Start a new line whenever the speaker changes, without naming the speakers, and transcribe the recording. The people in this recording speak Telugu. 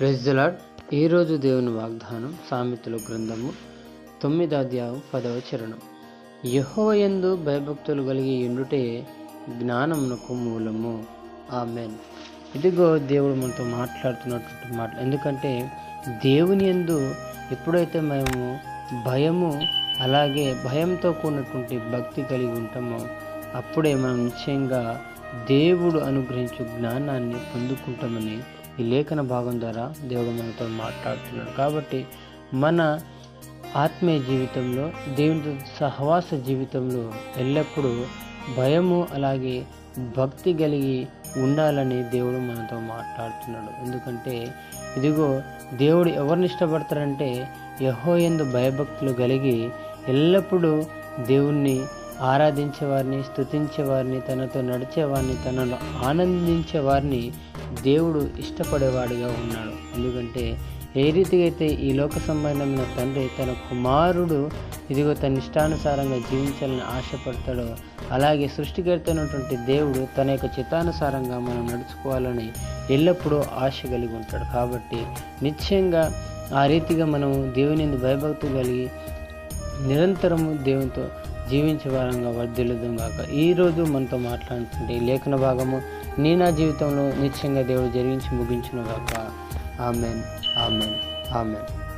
ప్రెజ్లాడ్ ఈరోజు దేవుని వాగ్దానం సామెతల గ్రంథము తొమ్మిది అధ్యాయం పదవ చరణం. యహోయందు భయభక్తులు కలిగి ఎండుటే జ్ఞానమునకు మూలము. ఆమెన్. ఇదిగో దేవుడు మనతో మాట్లాడుతున్నటువంటి మాట ఎందుకంటే దేవుని యందు ఎప్పుడైతే మేము భయము అలాగే భయంతో కూడినటువంటి భక్తి కలిగి ఉంటామో అప్పుడే మనం నిశ్చయంగా దేవుడు అనుగ్రహించు జ్ఞానాన్ని పొందుకుంటామని ఈ లేఖన భాగం ద్వారా దేవుడు మనతో మాట్లాడుతున్నాడు. కాబట్టి మన ఆత్మీయ జీవితంలో దేవునితో సహవాస జీవితంలో ఎల్లప్పుడూ భయము అలాగే భక్తి కలిగి ఉండాలని దేవుడు మనతో మాట్లాడుతున్నాడు. ఎందుకంటే ఇదిగో దేవుడు ఎవరిని ఇష్టపడతారంటే యహోయందు భయభక్తులు కలిగి ఎల్లప్పుడూ దేవుణ్ణి ఆరాధించే వారిని స్తుతించే వారిని తనతో నడిచే వారిని తనను ఆనందించే వారిని దేవుడు ఇష్టపడేవాడిగా ఉన్నాడు. ఎందుకంటే ఏ రీతిగా అయితే ఈ లోక సంబంధమైన తండ్రి తన కుమారుడు ఇదిగో తన ఇష్టానుసారంగా జీవించాలని ఆశపడతాడో అలాగే సృష్టికర్త అయినటువంటి దేవుడు తన యొక్క చిత్తానుసారంగా మనం నడుచుకోవాలని ఎల్లప్పుడూ ఆశ కలిగి ఉంటాడు. కాబట్టి నిశ్చయంగా ఆ రీతిగా మనం దేవుని భయభక్తి కలిగి నిరంతరము దేవునితో జీవించే వారంగా వర్ధిల్లుదాం కాక ఈరోజు మనతో మాట్లాడుతుంటే లేఖన భాగము నీ నా జీవితంలో నిశ్చయంగా దేవుడు జరిగించి ముగించును గాక ఆమెన్. ఆమెన్. ఆమెన్.